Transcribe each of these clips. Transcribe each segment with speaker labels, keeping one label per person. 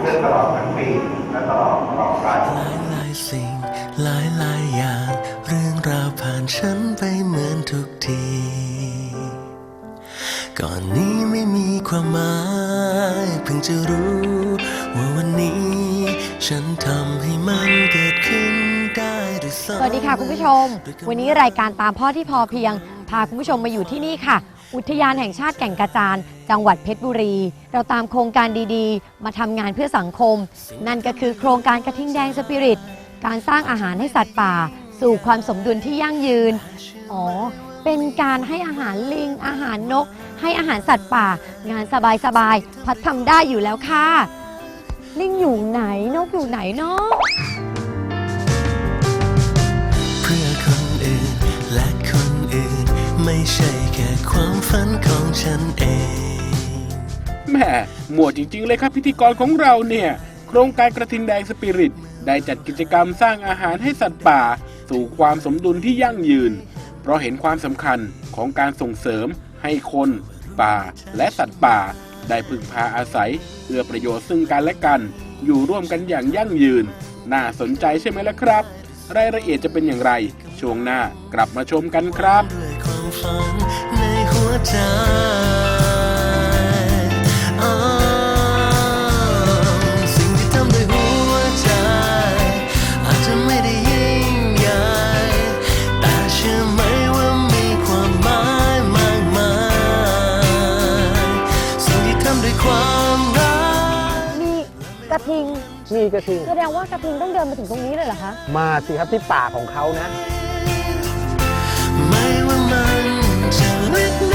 Speaker 1: เค
Speaker 2: ลื่อนตลอดทั้งปีและตลอดตลอดไป
Speaker 1: หลายหลายสิ่งหลายหลายอย่าง เรื่องราวผ่านฉันไปเหมือนทุกที ก่อนนี้ไม่มีความหมายเพิ่งจะรู้ ว่าวันนี้ ฉันทำให้มันเกิดขึ้นได้ด้วย
Speaker 3: สวัสดีค่ะคุณผู้ชม วันนี้รายการตามพ่อที่พอเพียง พาคุณผู้ชมมาอยู่ที่นี่ค่ะ อุทยานแห่งชาติแก่งกระจาน จังหวัดเพชรบุรี เราตามโครงการดีๆ มาทำงานเพื่อสังคม นั่นก็คือโครงการกระทิงแดงสปิริต การสร้างอาหารให้สัตว์ป่า สู่ความสมดุลที่ยั่งยืน อ๋อ เป็นการให้อาหารลิง อาหารนก ให้อาหารสัตว์ป่า งานสบายๆ พัดทำได้อยู่แล้วค่ะ ลิงอยู่ไหนนกอยู่ไหนเนาะ
Speaker 1: ไม่ใช่แค่ความฝันของฉันเอง
Speaker 4: แหม่หมวดจริง ๆ เลยครับพิธีกรของเราเนี่ย โครงการกระทิงแดงสปิริต ได้จัดกิจกรรมสร้างอาหารให้สัตว์ป่า สู่ความสมดุลที่ยั่งยืน เพราะเห็นความสำคัญของการส่งเสริม ให้คน ป่า และสัตว์ป่า ได้พึ่งพาอาศัยเอื้อประโยชน์ซึ่งกันและกัน อยู่ร่วมกันอย่างยั่งยืน น่าสนใจใช่ไหมล่ะครับ รายละเอียดจะเป็นอย่างไร ช่วงหน้ากลับมาชมกันครับ
Speaker 1: ฝันในหัวใจอ้าวสิ่งที่ทำด้วยหัวใจอาจจะไม่ได้ยิ่งใหญ่แต่เชื่อไหมว่ามีความหมายมากมายสิ่งที่ทำด้วยความรัก
Speaker 3: มีกระทิง
Speaker 5: นี่กระทิง
Speaker 3: แสดงว่ากระทิงต้องเดินมาถึงตรงนี้เลยเหรอคะ
Speaker 5: มาสิครับที่ป่าของเขานะ
Speaker 1: ไม่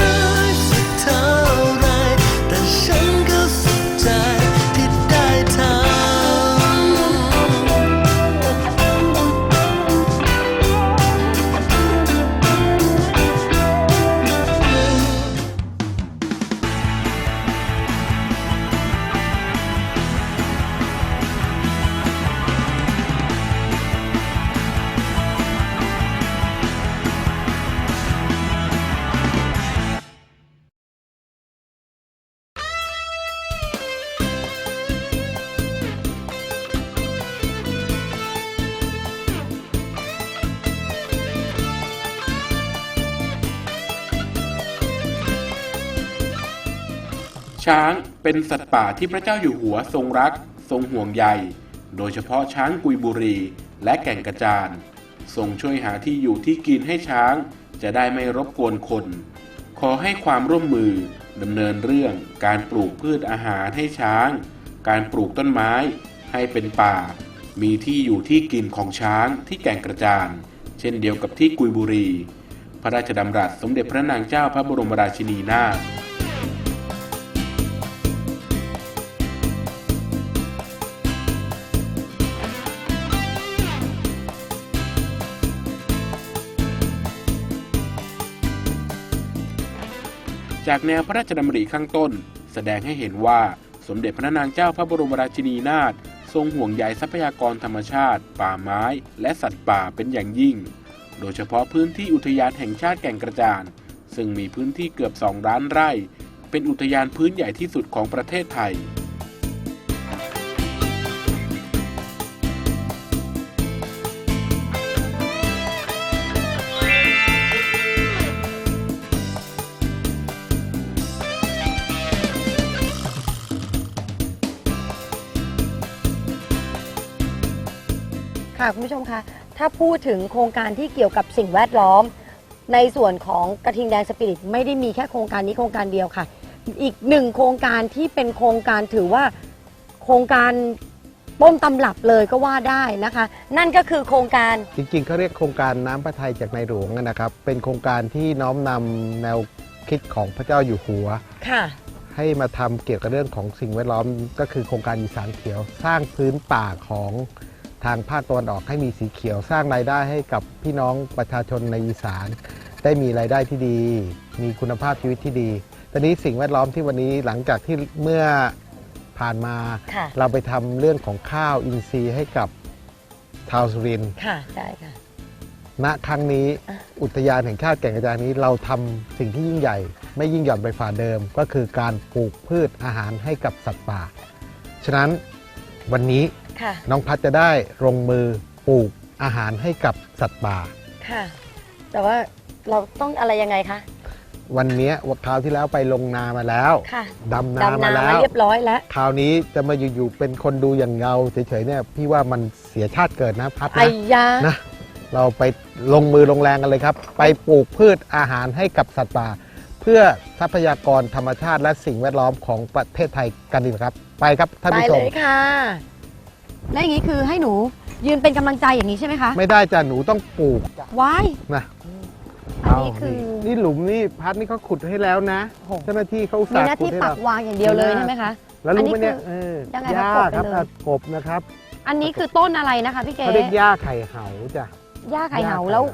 Speaker 4: ช้างเป็นสัตว์ป่าที่พระเจ้าอยู่หัวทรงรัก ทรงห่วงใย โดยเฉพาะช้างกุยบุรี และแก่งกระจานทรงช่วยหาที่อยู่ที่กินให้ช้าง จะได้ไม่รบกวนคน ขอให้ความร่วมมือดำเนินเรื่องการปลูกพืชอาหารให้ช้าง การปลูกต้นไม้ให้เป็นป่า มีที่อยู่ที่กินของช้างที่แก่งกระจาน เช่นเดียวกับที่กุยบุรี พระราชดำรัสสมเด็จพระนางเจ้าพระบรมราชินีนาถ จากแนวพระราชดำริข้างต้น แสดงให้เห็นว่าสมเด็จพระนางเจ้าพระบรมราชินีนาถทรงห่วงใยทรัพยากรธรรมชาติ ป่าไม้ และสัตว์ป่าเป็นอย่างยิ่ง โดยเฉพาะพื้นที่อุทยานแห่งชาติแก่งกระจาน ซึ่งมีพื้นที่เกือบ2ล้านไร่ เป็นอุทยานพื้นใหญ่ที่สุดของประเทศไทย
Speaker 3: ค่ะคุณผู้ชมคะถ้าพูดถึงโครงการที่เกี่ยวกับสิ่งแวดล้อม ในส่วนของกระทิงแดงสปิริตไม่ได้มีแค่โครงการนี้โครงการเดียวค่ะ อีกหนึ่งโครงการที่เป็นโครงการถือว่าโครงการต้นตำรับเลยก็ว่าได้นะคะ นั่นก็คือโครงการ
Speaker 5: จริงๆเขาเรียกโครงการน้ำพระทัยจากในหลวงนะครับ เป็นโครงการที่น้อมนำแนวคิดของพระเจ้าอยู่หัว
Speaker 3: ค่ะ
Speaker 5: ให้มาทำเกี่ยวกับเรื่องของสิ่งแวดล้อมก็คือโครงการอีสานเขียว สร้างพื้นป่าของ ทางภาคตะวันออกให้มีสีเขียวสร้างรายได้ให้กับพี่น้องประชาชนในอีสาน ได้มีรายได้ที่ดี มีคุณภาพชีวิตที่ดีตอนนี้สิ่งแวดล้อมที่วันนี้หลังจากที่เมื่อผ่านมา
Speaker 3: ค่ะ
Speaker 5: เราไปทำเรื่องของข้าวอินทรีย์ให้กับชาวสุรินทร์
Speaker 3: ค่ะใช่ค่ะ
Speaker 5: ณครั้งนี้
Speaker 3: อะ
Speaker 5: อุทยานแห่งชาติแก่งกระจานนี้เราทำสิ่งที่ยิ่งใหญ่ ไม่ยิ่งหย่อนไปฝ่าเดิม ก็คือการปลูกพืชอาหารให้กับสัตว์ป่า ฉะนั้นวันนี้
Speaker 3: ค่ะ
Speaker 5: น้องพัดจะได้ลงมือปลูกอาหารให้กับสัตว์ป่า
Speaker 3: ค่ะ แต่ว่าเราต้องอะไรยังไงคะ
Speaker 5: วันนี้วันคราวที่แล้วไปลงนามาแล้ว
Speaker 3: ค่ะ
Speaker 5: ดำนา
Speaker 3: ดำ
Speaker 5: มา
Speaker 3: นา
Speaker 5: แล้
Speaker 3: มาวเรียบร้อยแล้ว
Speaker 5: คราวนี้จะมาอยู่ๆเป็นคนดูอย่างเงาเฉยๆเนี่ยพี่ว่ามันเสียชาติเกิดนะพัด
Speaker 3: ไอ้
Speaker 5: นะ
Speaker 3: ยา
Speaker 5: นะ เราไปลงมือลงแรงกันเลยครับ ไปปลูกพืชอาหารให้กับสัตว์ป่า เพื่อทรัพยากรธรรมชาติและสิ่งแวดล้อมของประเทศไทยกันดีกว่าครับ ไปครับท่าน
Speaker 3: ไป
Speaker 5: ผู้ช
Speaker 3: เล
Speaker 5: ม
Speaker 3: ยค่ะ และอย่างนี้คือให้หนูยืนเป็นกำลังใจอย่างนี้ใช่ไหมคะ
Speaker 5: ไม่ได้จ้ะหนูต้องปลูก
Speaker 3: ว้าย
Speaker 5: นะ
Speaker 3: อันนี้
Speaker 5: เา
Speaker 3: คือ
Speaker 5: นี่หลุมนี่พัดนี่เขาขุดให้แล้วนะ
Speaker 3: โอ้โห
Speaker 5: เจ้าหน้าที่เขาอุต
Speaker 3: มี
Speaker 5: ส่าห์
Speaker 3: หน้า
Speaker 5: ขุด
Speaker 3: ที่
Speaker 5: ให้
Speaker 3: ปั
Speaker 5: เรา
Speaker 3: กวางอย่างเดียวเลย
Speaker 5: มีหน้า
Speaker 3: ใช่ไหมคะ
Speaker 5: แล้วรู้ไหม
Speaker 3: อันนี้
Speaker 5: เนี่ย
Speaker 3: คือ
Speaker 5: เออ
Speaker 3: ยังไง
Speaker 5: หญ้า
Speaker 3: ครับ
Speaker 5: ครับ
Speaker 3: กบไปเลย
Speaker 5: อะกบนะครับ
Speaker 3: อันนี้คือต้นอะไรนะคะพี่เก๋
Speaker 5: เขาเรียกหญ้าไข่เหาจ้ะ
Speaker 3: หญ้าไข่เหา
Speaker 5: ญ้
Speaker 3: แล้ว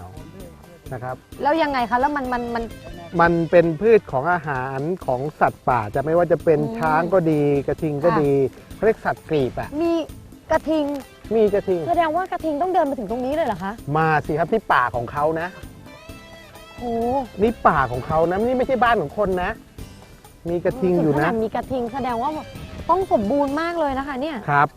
Speaker 5: นะครับ
Speaker 3: แล้วยังไงคะ แล้วมันมันมัน
Speaker 5: มันเป็นพืชของอาหารของสัตว์ป่าจะไม่ว่าจะเป็น
Speaker 3: อืม
Speaker 5: ช้างก็ดี กระทิงก็
Speaker 3: ค่ะ
Speaker 5: ดีเขาเรียกสัตว์กรีบอะ
Speaker 3: มี กระทิง
Speaker 5: มีกระทิง
Speaker 3: แสดงว่ากระทิงต้องเดินมาถึงตรงนี้เลยเหรอคะ
Speaker 5: มาสิครับที่ป่าของเขานะ
Speaker 3: โอ้
Speaker 5: นี่ป่าของเขานะนี่ไม่ใช่บ้านของคนนะ มีกระทิงอยู่
Speaker 3: ถึข
Speaker 5: นะ
Speaker 3: นาดมีกระทิงแสดงว่าต้องสมบูรณ์มากเลยนะคะเนี่ย
Speaker 5: ครับ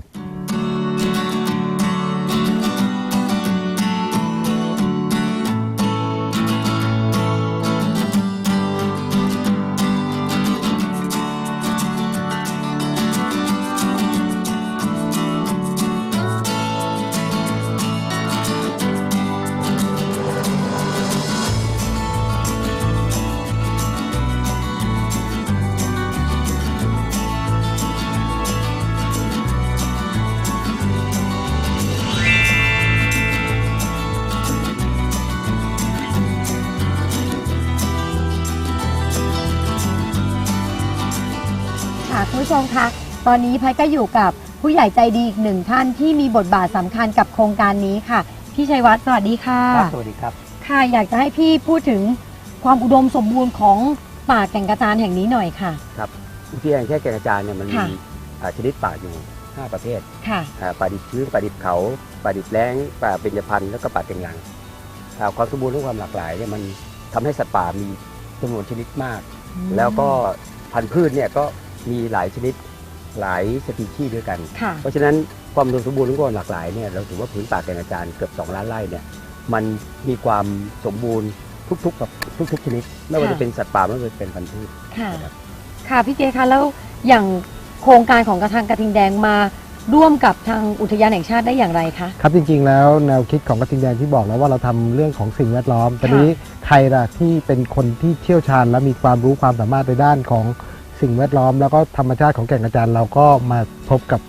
Speaker 3: ชมคะตอนนี้พัยก็อยู่กับผู้ใหญ่ใจดีอีกหนึ่งท่านที่มีบทบาทสำคัญกับโครงการนี้ค่ะ พี่ชัยวัฒน์สวัสดีค่ะ
Speaker 5: ครับสวัสดีครับ
Speaker 3: ค่ะ อยากจะให้พี่พูดถึงความอุดมสมบูรณ์ของป่าแก่งกระจานแห่งนี้หน่อยค่ะ
Speaker 6: อุทยานแห่งชาติแก่งกระจานเนี่ยมันมี
Speaker 3: ค่ะ
Speaker 6: อ่าชนิดป่าอยู่ 5 ประเภท
Speaker 3: ค่ะ
Speaker 6: อ่าป่าดิบชื้นป่าดิบเขาป่าดิบแล้งป่าเบญจพรรณแล้วก็ป่าเต็งรังอ่าความสมบูรณ์และความหลากหลายเนี่ยมันทำให้สัตว์ป่ามีจำนวนชนิดมาก แล้วก็พันธุ์พืชเนี่ยก็ มีหลายชนิดหลายสปีชีส์ด้วยกัน
Speaker 3: ค่ะ
Speaker 6: เพราะฉะนั้นความอุดมสมบูรณ์และความหลากหลายเนี่ยเราถือว่าพื้นป่าแก่งกระจานเกือบ2ล้านไร่เนี่ยมันมีความสมบูรณ์ทุกๆกับทุกๆชนิดไม่ว่า
Speaker 3: ค่ะ
Speaker 6: จะเป็นสัตว์ป่าไม่ว่าจะเป็นพันธุ์พืช
Speaker 3: ค่ะ
Speaker 6: นะครับ
Speaker 3: ค่ะพี่เจคะแล้วอย่างโครงการของกระทางกระทิงแดงมาร่วมกับทางอุทยานแห่งชาติได้อย่างไรคะ
Speaker 5: ครับจริงๆแล้วแนวคิดของกระทิงแดงที่บอกแล้วว่าเราทำเรื่องของสิ่งแวดล้อมตอนนี้ใครล่ะที่เป็นคนที่เชี่ยวชาญและมีความรู้ความสามารถในด้านของ สิ่งแวดล้อมแล้วก็ธรรมชาติของแก่งกระจานเราก็มาพบกับ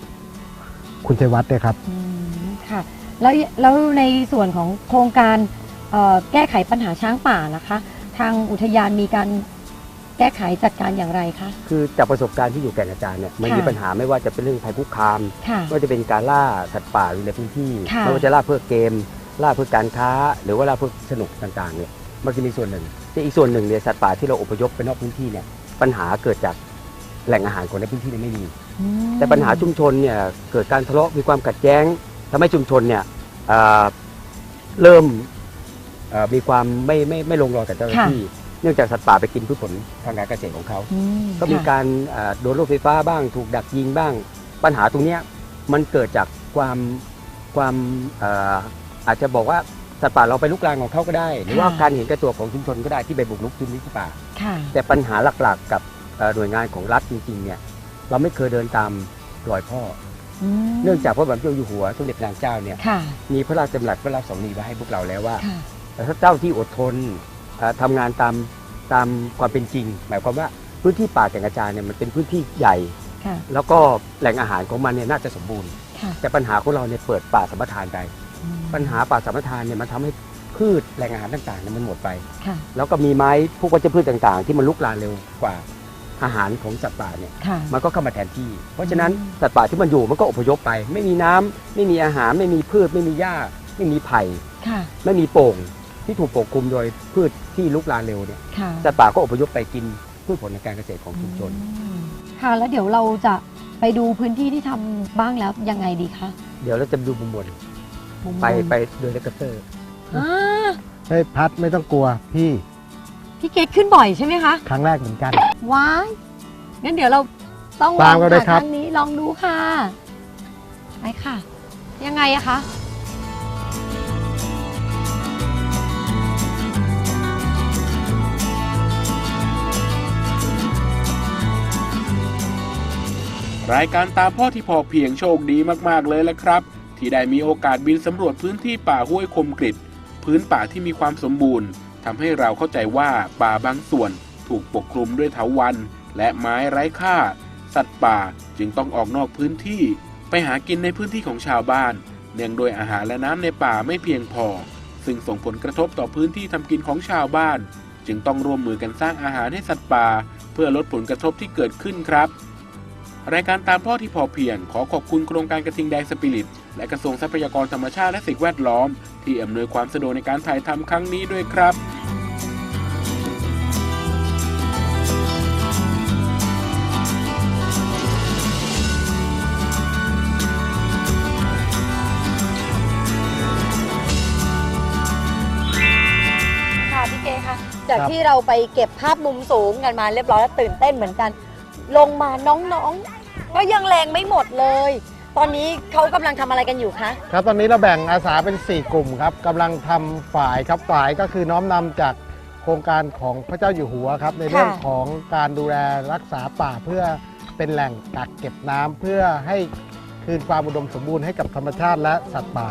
Speaker 5: คุณชัยวัฒน์เนี่ยครับ
Speaker 3: อืมค่ะ แล้วแล้วในส่วนของโครงการเอ่อแก้ไขปัญหาช้างป่านะคะ ทางอุทยานมีการแก้ไขจัดการอย่างไรคะ
Speaker 6: คือจากประสบการณ์ที่อยู่แก่งกระจานเนี่ยมัน
Speaker 3: ค่ะ
Speaker 6: มีปัญหาไม่ว่าจะเป็นเรื่องภัยคุกคาม
Speaker 3: ค่ะ
Speaker 6: ไม่ว่าจะเป็นการล่าสัตว์ป่าอยู่ในพื้นที่
Speaker 3: ค่ะ
Speaker 6: ไม่ว่าจะล่าเพื่อเกม ล่าเพื่อการค้า หรือว่าล่าเพื่อสนุกต่างๆเนี่ยมันจะมีส่วนหนึ่งแต่อีกส่วนหนึ่งเนี่ยสัตว์ป่าที่เราอพยพไปนอกพื้นที่เนี่ย ปัญหาเกิดจากแหล่งอาหารของในพื้นที่เนี่ยไม่มี
Speaker 3: อืม
Speaker 6: แต่ปัญหาชุมชนเนี่ยเกิดการทะเลาะมีความขัดแย้งทำให้ชุมชนเนี่ยเอ่อเริ่มเอ่อมีความไม่ไม่ไม่ลงรอยกับเจ้าหน้าที่ เนื่องจากสัตว์ป่าไปกินพืชผลทางการเกษตรของเขา
Speaker 3: อืม
Speaker 6: ก็มี
Speaker 3: ค่ะ
Speaker 6: การเอ่อโดนรถไฟฟ้าบ้าง ถูกดักยิงบ้าง ปัญหาตรงเนี้ยมันเกิดจากความความเอ่ออาจจะบอกว่าสัตว์ป่าเราไปลุกลานของเขาก็ได้ หรือว่าการเห็นแก่ตัวของชุมชนก็ได้ที่ไปบุกรุกพื้นที่ป่า
Speaker 3: ค่ะ
Speaker 6: แต่ปัญหาหลักๆกับเอ่อหน่วยงานของรัฐจริงๆเนี่ยเราไม่เคยเดินตามรอยพ่อ
Speaker 3: ม
Speaker 6: เนื่องจากพระบาทสมเด็จอยู่หัวสมเด็จนางเจ้าเนี่ย
Speaker 3: ค่ะ
Speaker 6: มีพระราชดำรัสพระราชสองนีไว้ให้พวกเราแล้วว่า
Speaker 3: ค่ะ
Speaker 6: แต่ถ้าเจ้าที่อดทนเอ่อทำงานตามตามความเป็นจริง หมายความว่าพื้นที่ป่าแก่งกระจานเนี่ยมันเป็นพื้นที่ใหญ่
Speaker 3: ค่ะ
Speaker 6: แล้วก็แหล่งอาหารของมันเนี่ยน่าจะสมบูรณ์
Speaker 3: ค่ะ
Speaker 6: แต่ปัญหาของเราเนี่ยเปิดป่าสัมปทานไป
Speaker 3: อืม
Speaker 6: ปัญหาป่าสัมปทานเนี่ยมันทำให้ พืชแหล่งอาหารต่างๆเนี่ยมันหมดไป
Speaker 3: ค่ะ
Speaker 6: แล้วก็มีไม้พวกวัชพืชต่างๆ ที่มันลุกลามเร็วกว่าอาหารของสัตว์ป่าเนี่ย
Speaker 3: ค่ะ
Speaker 6: มันก็เข้ามาแทนที่ เพราะฉะนั้น
Speaker 3: อืม
Speaker 6: สัตว์ป่าที่มันอยู่มันก็อพยพไป ไม่มีน้ำไม่มีอาหารไม่มีพืช ไม่มีหญ้า ไม่มีไผ่
Speaker 3: ค่ะ
Speaker 6: ไม่มีโป่งที่ถูกปกคลุมโดยพืชที่ลุกลามเร็วเนี่ย
Speaker 3: ค่ะ
Speaker 6: สัตว์ป่าก็อพยพไปกินพืชผลทางการเกษตรของชุมชน
Speaker 3: อืมค่ะ แล้วเดี๋ยวเราจะไปดูพื้นที่ที่ทำบ้างแล้วยังไงดีคะ
Speaker 6: เดี๋ยวเราจะดูมุมบน
Speaker 3: มุมบน
Speaker 6: ไปไปโดยเฮลิคอปเตอร์
Speaker 3: อ่า
Speaker 5: เฮ้ยพัดไม่ต้องกลัวพี่
Speaker 3: พี่เกดขึ้นบ่อยใช่ไหมคะ
Speaker 5: ครั้งแรกเหมือนกัน
Speaker 3: ว้ายงั้นเดี๋ยวเราต้องล
Speaker 5: ตา
Speaker 3: อ
Speaker 5: ม
Speaker 3: ง
Speaker 5: กันเลย
Speaker 3: ค่ะ
Speaker 5: ครับ
Speaker 3: ครั้งนี้ลองดูค่ะไปค่ะ ยังไงอะคะ
Speaker 4: รายการตามพ่อที่พอเพียงโชคดีมากๆเลยละครับ ที่ได้มีโอกาสบินสำรวจพื้นที่ป่าห้วยคมกริด พื้นป่าที่มีความสมบูรณ์ทำให้เราเข้าใจว่าป่าบางส่วนถูกปกคลุมด้วยเถาวัลย์และไม้ไร้ค่า สัตว์ป่าจึงต้องออกนอกพื้นที่ ไปหากินในพื้นที่ของชาวบ้าน เนื่องโดยอาหารและน้ำในป่าไม่เพียงพอ ซึ่งส่งผลกระทบต่อพื้นที่ทำกินของชาวบ้าน จึงต้องร่วมมือกันสร้างอาหารให้สัตว์ป่า เพื่อลดผลกระทบที่เกิดขึ้นครับ รายการตามพ่อที่พอเพียงขอขอบคุณโครงการกระทิงแดงสปิริต และกระทรวงทรัพยากรธรรมชาติและสิ่งแวดล้อม ที่อำนวยความสะดวกในการถ่ายทำครั้งนี้ด้วยครับ
Speaker 3: ค่ะพี่เกค่ะจาก
Speaker 5: ครับ
Speaker 3: ที่เราไปเก็บภาพมุมสูงกันมาเรียบร้อยแล้วตื่นเต้นเหมือนกัน ลงมาน้องๆ ก็ยังแรงไม่หมดเลย ตอนนี้เขากำลังทำอะไรกันอยู่คะ
Speaker 5: ครับตอนนี้เราแบ่งอาสาเป็น 4 กลุ่มครับกำลังทำฝ่ายครับฝ่ายก็คือน้อมนำจากโครงการของพระเจ้าอยู่หัวครับ ในเรื่องของการดูแลรักษาป่าเพื่อเป็นแหล่งกักเก็บน้ำเพื่อให้คืนความอุดมสมบูรณ์ให้กับธรรมชาติและสัตว์ป่า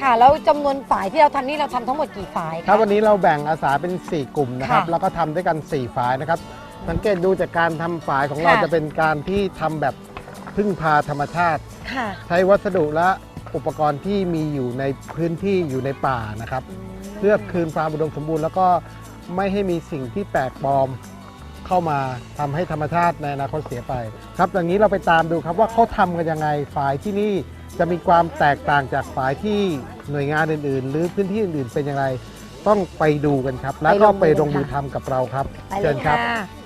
Speaker 3: ค่ะ แล้วจำนวนฝ่ายที่เราทำนี่เราทำทั้งหมดกี่ฝ่าย
Speaker 5: ครับ
Speaker 3: คะ
Speaker 5: วันนี้เราแบ่งอาสาเป็น 4 กลุ่มนะครับ
Speaker 3: ค่ะ
Speaker 5: แล้วก็ทำด้วยกัน 4 ฝ่ายนะครับ สังเกตดูจากการทำฝ่ายของเรา
Speaker 3: ค่ะ
Speaker 5: จะเป็นการที่ทำแบบพึ่งพาธรรมชาติ
Speaker 3: ค่ะ
Speaker 5: ใช้วัสดุและอุปกรณ์ที่มีอยู่ในพื้นที่อยู่ในป่านะครับ เพื่อคืนความอุดมสมบูรณ์แล้วก็ไม่ให้มีสิ่งที่แปลกปลอมเข้ามาทำให้ธรรมชาติในอนาคตเสียไป ครับอย่างนี้เราไปตามดูครับว่าเขาทำกันยังไงฝ่ายที่นี่จะมีความแตกต่างจากฝ่ายที่หน่วยงานอื่น ๆ หรือพื้นที่อื่นๆเป็นอย่างไร ต้องไปดูกันครับ แล้วก็ไปลงมือทำกับเราครับ
Speaker 3: ไปเล
Speaker 5: เชิ
Speaker 3: ย
Speaker 5: ญครับ
Speaker 3: ค่ะ
Speaker 7: ค่ะ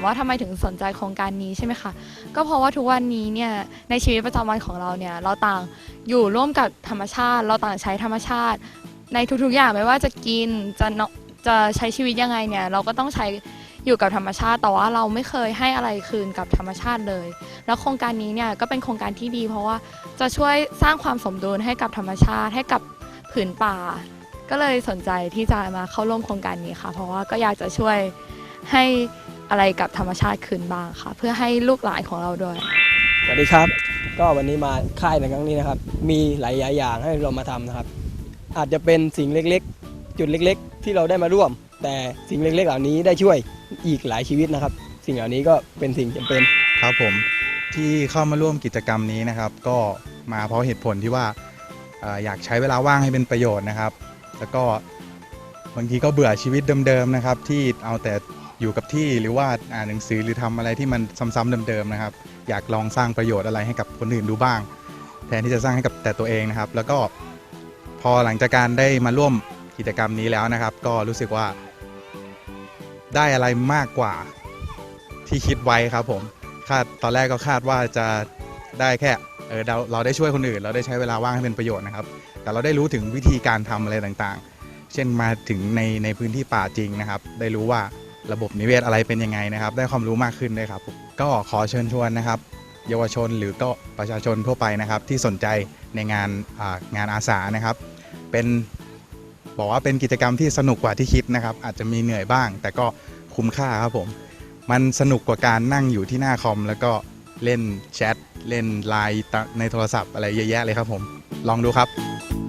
Speaker 7: ามว่าทำไมถึงสนใจโครงการนี้ใช่ไหมคะก็เพราะว่าทุกวันนี้เนี่ยในชีวิตประจำวันของเราเนี่ยเราต่างอยู่ร่วมกับธรรมชาติ เราต่างใช้ธรรมชาติ ในทุกๆอย่างไม่ว่าจะกินจะเนาะจะใช้ชีวิตยังไงเนี่ยเราก็ต้องใช้อยู่กับธรรมชาติแต่ว่าเราไม่เคยให้อะไรคืนกับธรรมชาติเลย แล้วโครงการนี้เนี่ยก็เป็นโครงการที่ดี เพราะว่าจะช่วยสร้างความสมดุลให้กับธรรมชาติให้กับผืนป่า ก็เลยสนใจที่จะมาเข้าร่วมโครงการนี้ค่ะ เพราะว่าก็อยากจะช่วยให้ อะไรกับธรรมชาติคืนบ้างค่ะ เพื่อให้ลูกหลานของเราด้วย
Speaker 8: สวัสดีครับ ก็วันนี้มาค่ายในครั้งนี้นะครับ มีหลายอย่างให้เรามาทำนะครับ อาจจะเป็นสิ่งเล็กๆ จุดเล็กๆ ที่เราได้มาร่วม แต่สิ่งเล็กๆ เหล่านี้ได้ช่วยอีกหลายชีวิตนะครับ สิ่งเหล่านี้ก็เป็นสิ่งจำเป็น
Speaker 9: ครับผมที่เข้ามาร่วมกิจกรรมนี้นะครับ ก็มาเพราะเหตุผลที่ว่าเอ่ออยากใช้เวลาว่างให้เป็นประโยชน์นะครับ แล้วก็บางทีก็เบื่อชีวิตเดิมๆนะครับ ที่เอาแต่ อยู่กับที่หรือว่าอ่านหนังสือหรือทำอะไรที่มันซ้ำๆเดิมๆนะครับ อยากลองสร้างประโยชน์อะไรให้กับคนอื่นดูบ้าง แทนที่จะสร้างให้กับแต่ตัวเองนะครับ แล้วก็พอหลังจากการได้มาร่วมกิจกรรมนี้แล้วนะครับ ก็รู้สึกว่า ได้อะไรมากกว่าที่คิดไว้ครับผมคาดตอนแรกก็คาดว่าจะได้แค่เออเราเราได้ช่วยคนอื่น เราได้ใช้เวลาว่างให้เป็นประโยชน์นะครับ แต่เราได้รู้ถึงวิธีการทำอะไรต่างๆ เช่นมาถึงในในพื้นที่ป่าจริงนะครับ ได้รู้ว่า ระบบนิเวศอะไรเป็นยังไงนะครับ ได้ความรู้มากขึ้นด้วยครับก็ขอเชิญชวนนะครับ เยาวชนหรือก็ประชาชนทั่วไปนะครับ ที่สนใจในงานงานอาสานะครับ เป็นบอกว่าเป็นกิจกรรมที่สนุกกว่าที่คิดนะครับ อาจจะมีเหนื่อยบ้าง แต่ก็คุ้มค่าครับผม มันสนุกกว่าการนั่งอยู่ที่หน้าคอม แล้วก็เล่นแชทเล่นไลน์ในโทรศัพท์อะไรเยอะแยะเลยครับผม ลองดูครับ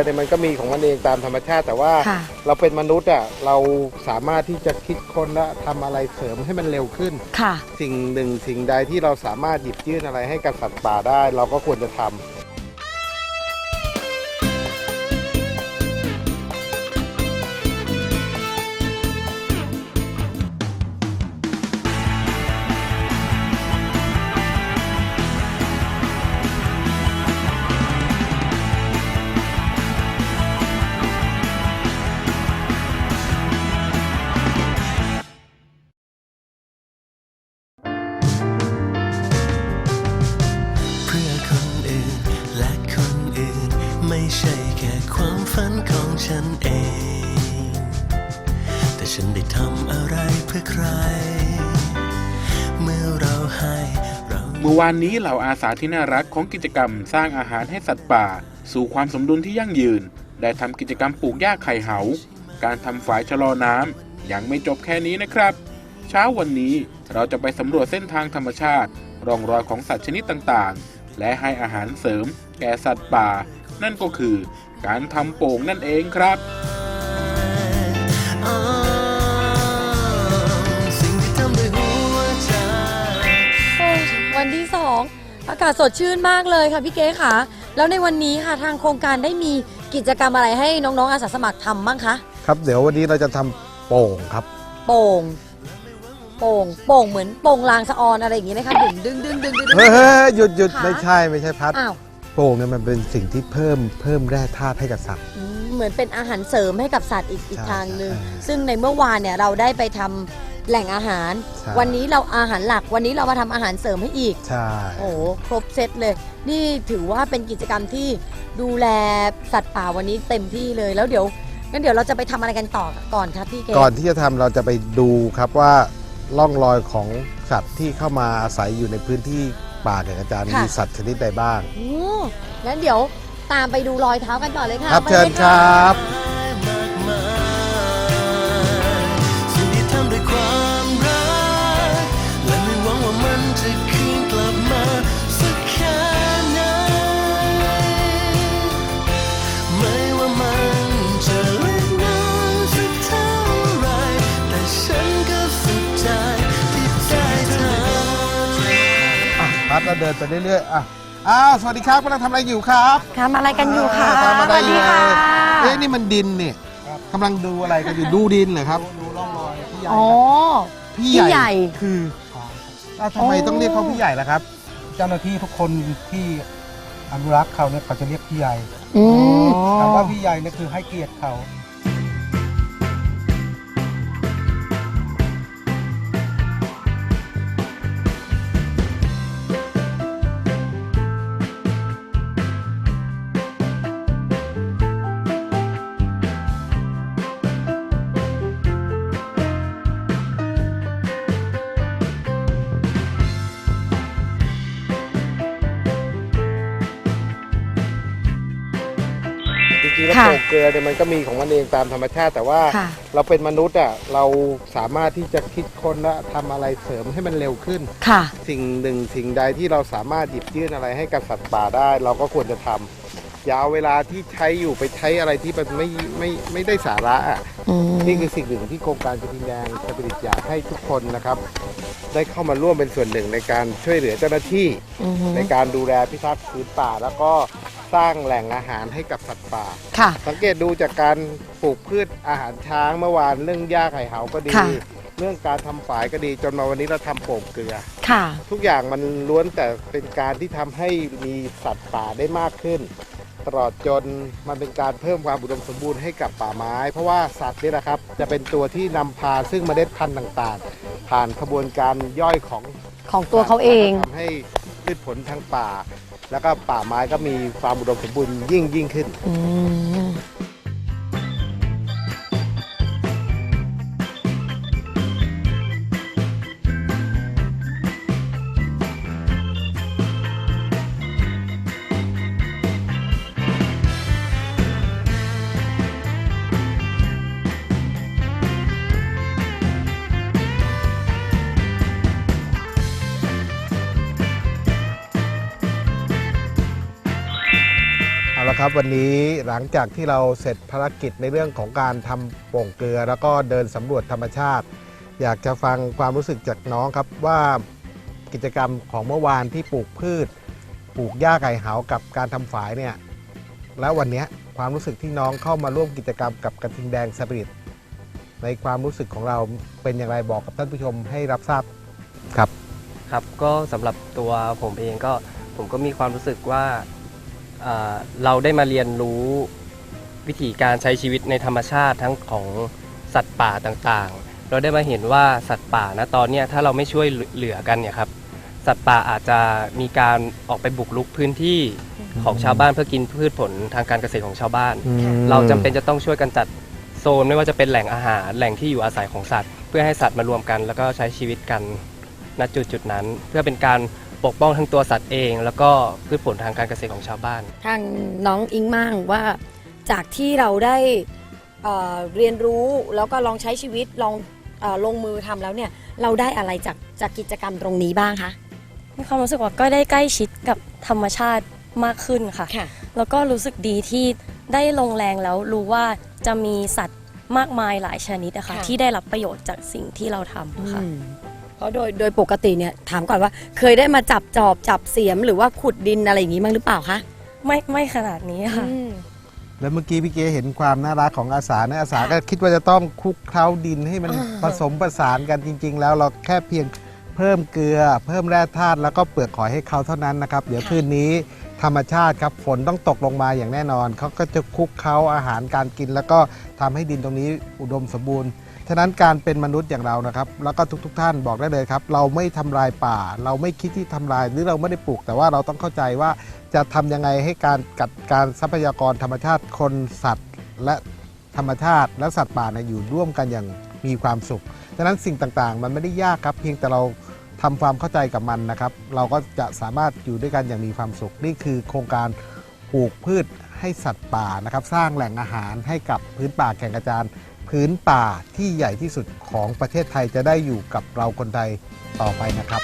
Speaker 5: อเนี่ยมันก็มีของมันเองตามธรรมชาติ แต่ว่า
Speaker 10: ค่ะ
Speaker 5: เราเป็นมนุษย์อะเราสามารถที่จะคิดค้นและทำอะไรเสริมให้มันเร็วขึ้น
Speaker 10: ค่ะ
Speaker 5: สิ่งหนึ่งสิ่งใดที่เราสามารถหยิบยื่นอะไรให้กับสัตว์ป่าได้ เราก็ควรจะทำ
Speaker 1: วานนี้เห
Speaker 4: ล่าอาสาที่น่ารักของกิจกรรมสร้างอาหารให้สัตว์ป่า สู่ความสมดุลที่ยั่งยืน ได้ทำกิจกรรมปลูกหญ้าไข่เหา การทำฝายชะลอน้ำยังไม่จบแค่นี้นะครับ เช้าวันนี้เราจะไปสำรวจเส้นทางธรรมชาติ ร่องรอยของสัตว์ชนิดต่างๆ และให้อาหารเสริม แก่สัตว์ป่า นั่นก็คือ การทำโป่งนั่นเองครับ
Speaker 1: อง
Speaker 10: อากาศสดชื่นมากเลยค่ะพี่เก๋ค่ะ แล้วในวันนี้ค่ะทางโครงการได้มีกิจกรรมอะไรให้น้องๆอาสาสมัครทำบ้างคะ
Speaker 5: ครับ เดี๋ยววันนี้เราจะทำโป่งครับ
Speaker 10: โป่ง โป่ง โป่งเหมือนโป่งลางสะออนอะไรอย่างงี้นะคะดึงดึงดึงดึงดึงดึง
Speaker 5: เฮ้ยหยุดหยุด
Speaker 10: ค่ะ
Speaker 5: ไม่ใช่ไม่ใช่พัด
Speaker 10: อ้าว
Speaker 5: โป่งเนี่ยมันเป็นสิ่งที่เพิ่มเพิ่มแร่ธาตุให้กับสัตว์
Speaker 10: อืมเหมือนเป็นอาหารเสริมให้กับสัตว์อีกอีก
Speaker 5: ใช่
Speaker 10: ทางหนึ่ง
Speaker 5: ใช่
Speaker 10: ซึ่งในเมื่อวานเนี่ยเราได้ไปทำ แหล่งอาหาร
Speaker 5: ใช่
Speaker 10: วันนี้เราอาหารหลัก วันนี้เรามาทำอาหารเสริมให้อีก
Speaker 5: ใช่
Speaker 10: โอ้โหครบเซตเลย นี่ถือว่าเป็นกิจกรรมที่ดูแลสัตว์ป่าวันนี้เต็มที่เลย แล้วเดี๋ยวงั้นเดี๋ยวเราจะไปทำอะไรกันต่อก่อนครับพี่เก
Speaker 5: ก่อนที่จะทำเราจะไปดูครับว่าร่องรอยของสัตว์ที่เข้ามาอาศัยอยู่ในพื้นที่ป่าแก่งกระจานมีสัตว์ชนิดใดบ้าง
Speaker 10: โอ้งั้นเดี๋ยวตามไปดูรอยเท้ากันต่อเลยค่ะ
Speaker 5: ครับ
Speaker 10: ไป
Speaker 5: เชิ
Speaker 10: ล
Speaker 5: ญ
Speaker 10: ย
Speaker 5: คะรับ
Speaker 1: ม อะ
Speaker 5: พัดเราเดินไปเรื่อยๆอะอ้าวสวัสดีครับกำลังทำอะไรอยู่ครับ
Speaker 10: ทำอะไรกันอยู่คะ
Speaker 5: ทำอะไรอยู่
Speaker 10: สวัสดีค่ะ
Speaker 5: เอ๊ะนี่มันดินเนี่ยกำลังดูอะไรกันอยู่ดูดินเหรอครับ
Speaker 10: อ๋อ
Speaker 5: พี่
Speaker 10: พี่ใหญ่
Speaker 5: คืออ้าวทำไมต้องเรียกเขาพี่ใหญ่ล่ะครับ
Speaker 3: เจ้าหน้าที่ทุกคนที่อนุรักษ์เขาเนี่ยเขาจะเรียกพี่ใหญ่
Speaker 10: อืม
Speaker 3: คำว่าพี่ใหญ่เนี่ยคือให้เกียรติเขา
Speaker 5: เกลือเนี่ยมันก็มีของมันเองตามธรรมชาติ แต่ว่า
Speaker 10: ค่ะ
Speaker 5: เราเป็นมนุษย์อะเราสามารถที่จะคิดค้นและทำอะไรเสริมให้มันเร็วขึ้น
Speaker 10: ค่ะ
Speaker 5: สิ่งหนึ่งสิ่งใดที่เราสามารถหยิบยื่นอะไรให้กับสัตว์ป่าได้ เราก็ควรจะทำอยาเอาเวลาที่ใช้อยู่ไปใช้อะไรที่มันไม่ไม่ไม่ได้สาระอะ
Speaker 10: อืม
Speaker 5: นี่คือสิ่งหนึ่งที่โครงการกระทิงแดงสปิริตอยากให้ทุกคนนะครับ ได้เข้ามาร่วมเป็นส่วนหนึ่งในการช่วยเหลือเจ้าหน้าที่
Speaker 10: อือฮึ
Speaker 5: ในการดูแลพิทักษ์พื้นป่า แล้วก็ สร้างแหล่งอาหารให้กับสัตว์ป่า
Speaker 3: ค่ะ
Speaker 5: สังเกตดูจากการปลูกพืชอาหารช้างเมื่อวานเรื่องหญ้าไข่เหาก็ดี
Speaker 3: ค่ะ
Speaker 5: เรื่องการทำฝายก็ดีจนมาวันนี้เราทำโป่งเกลือ
Speaker 3: ค่ะ
Speaker 5: ทุกอย่างมันล้วนแต่เป็นการที่ทำให้มีสัตว์ป่าได้มากขึ้น ตลอดจนมันเป็นการเพิ่มความอุดมสมบูรณ์ให้กับป่าไม้ เพราะว่าสัตว์นี่แหละครับ จะเป็นตัวที่นำพาซึ่งเมล็ดพันธุ์ต่างๆ ผ่านขบวนการย่อยของ
Speaker 3: ของตัวเขาเอง
Speaker 5: ทำให้พืชผลทางป่า แล้วก็ป่าไม้ก็มีความอุดมสมบูรณ์ยิ่งยิ่งขึ้น วันนี้หลังจากที่เราเสร็จภารกิจในเรื่องของการทำโป่งเกลือ แล้วก็เดินสำรวจธรรมชาติ อยากจะฟังความรู้สึกจากน้องครับว่ากิจกรรมของเมื่อวานที่ปลูกพืช ปลูกหญ้าไก่เหากับการทำฝายเนี่ยแล้ววันนี้ความรู้สึกที่น้องเข้ามาร่วมกิจกรรมกับกระทิงแดงสปิริตในความรู้สึกของเราเป็นอย่างไรบอกกับท่านผู้ชมให้รับทราบครับ
Speaker 11: ครับก็สำหรับตัวผมเองก็ผมก็มีความรู้สึกว่า เราได้มาเรียนรู้วิธีการใช้ชีวิตในธรรมชาติทั้งของสัตว์ป่าต่างๆ เราได้มาเห็นว่าสัตว์ป่านะตอนเนี้ยถ้าเราไม่ช่วยเหลือกันเนี่ยครับสัตว์ป่าอาจจะมีการออกไปบุกรุกพื้นที่ของชาวบ้านเพื่อกินพืชผลทางการเกษตรของชาวบ้าน เราจำเป็นจะต้องช่วยกันจัดโซนไม่ว่าจะเป็นแหล่งอาหารแหล่งที่อยู่อาศัยของสัตว์ เพื่อให้สัตว์มารวมกัน แล้วก็ใช้ชีวิตกันณจุดจุดๆนั้น เพื่อเป็นการ ปกป้องทั้งตัวสัตว์เอง แล้วก็พืชผลทางการเกษตรของชาวบ้าน
Speaker 3: ทางน้องอิงมั่งว่าจากที่เราได้เอ่อเรียนรู้แล้วก็ลองใช้ชีวิตลองเออลงมือทำแล้วเนี่ยเราได้อะไรจากจากกิจกรรมตรงนี้บ้างคะ
Speaker 12: มีความรู้สึกว่าก็ได้ใกล้ชิดกับธรรมชาติมากขึ้นค่ะ
Speaker 3: ค่ะ
Speaker 12: แล้วก็รู้สึกดีที่ได้ลงแรงแล้วรู้ว่าจะมีสัตว์มากมายหลายชนิดนะคะ
Speaker 3: ค่ะ
Speaker 12: ที่ได้รับประโยชน์จากสิ่งที่เราทำค่ะ
Speaker 3: อืม เพราะโดยโดยปกติเนี่ยถามก่อนว่าเคยได้มาจับจอบจับเสียมหรือว่าขุดดินอะไรอย่างนี้บ้างหรือเปล่าคะ
Speaker 12: ไม่ไม่ขนาดนี้ค่ะ
Speaker 3: อืม
Speaker 5: แล้วเมื่อกี้พี่เก๋เห็นความน่ารักของอาสานะอาสาก็คิดว่าจะต้องคลุกเคล้าดินให้มัน
Speaker 3: อ่า
Speaker 5: ผสมประสานกันจริง ๆ แล้วเราแค่เพียงเพิ่มเกลือ เพิ่มแร่ธาตุแล้วก็เปลือกหอยให้เขาเท่านั้นนะครับ เดี๋ยวคืนนี้ธรรมชาติครับฝนต้องตกลงมาอย่างแน่นอนเขาก็จะคลุกเคล้าอาหารการกิน แล้วก็ทำให้ดินตรงนี้อุดมสมบูรณ์ ฉะนั้นการเป็นมนุษย์อย่างเรานะครับ แล้วก็ทุก ๆ ท่านบอกได้เลยครับ เราไม่ทำลายป่า เราไม่คิดที่ทำลายหรือเราไม่ได้ปลูก แต่ว่าเราต้องเข้าใจว่าจะทำยังไงให้การกัดการทรัพยากรธรรมชาติคนสัตว์ และธรรมชาติ และสัตว์ป่าเนี่ยอยู่ร่วมกันอย่างมีความสุขดังนั้นสิ่งต่างๆ มันไม่ได้ยากครับ เพียงแต่เราทำความเข้าใจกับมันนะครับ เราก็จะสามารถอยู่ด้วยกันอย่างมีความสุข นี่คือโครงการปลูกพืชให้สัตว์ป่านะครับ สร้างแหล่งอาหารให้กับพื้นป่าแก่งกระจาน พื้นป่าที่ใหญ่ที่สุดของประเทศไทยจะได้อยู่กับเราคนไทยต่อไปนะครับ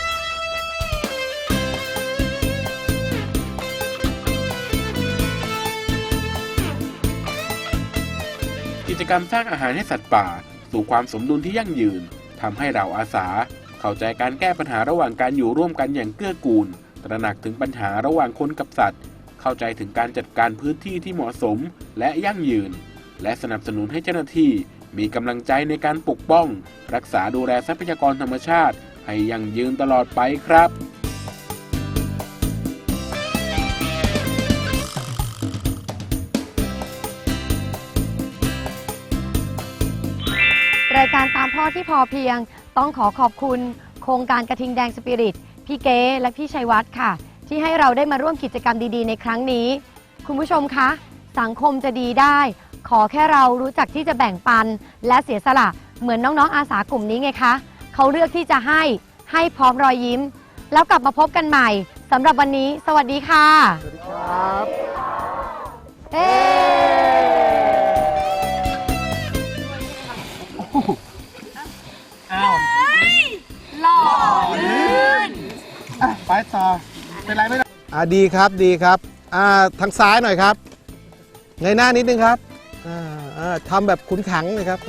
Speaker 4: กิจกรรมสร้างอาหารให้สัตว์ป่า สู่ความสมดุลที่ยั่งยืนทำให้เราอาสา เข้าใจการแก้ปัญหาระหว่างการอยู่ร่วมกันอย่างเกื้อกูล ตระหนักถึงปัญหาระหว่างคนกับสัตว์ เข้าใจถึงการจัดการพื้นที่ที่เหมาะสมและยั่งยืน และสนับสนุนให้เจ้าหน้าที่ มีกำลังใจในการปกป้อง รักษาดูแลทรัพยากรธรรมชาติ ให้ยั่งยืนตลอดไปครับ
Speaker 3: รายการตามพ่อที่พอเพียง ต้องขอขอบคุณ โครงการกระทิงแดงสปิริต พี่เก๋และพี่ชัยวัฒน์ค่ะ ที่ให้เราได้มาร่วมกิจกรรมดีๆ ในครั้งนี้ คุณผู้ชมคะ สังคมจะดีได้ ขอแค่เรารู้จักที่จะแบ่งปัน และเสียสละเหมือนน้องๆอาสากลุ่มนี้ไงคะเขาเลือกที่จะให้ให้พร้อมรอยยิ้ม แล้วกลับมาพบกันใหม่สำหรับวันนี้ สวัสดีค่ะ
Speaker 5: สวัสดีครับ
Speaker 3: เอ๊
Speaker 5: อ้าว
Speaker 3: หล่อ
Speaker 5: อะไปต่อ เป็นไรไหมอ่าดีครับดีครับ อ่า ทางซ้ายหน่อยครับเงยหน้านิดนึงครับอ่าอ่า ทำแบบขุนขังเลยครับ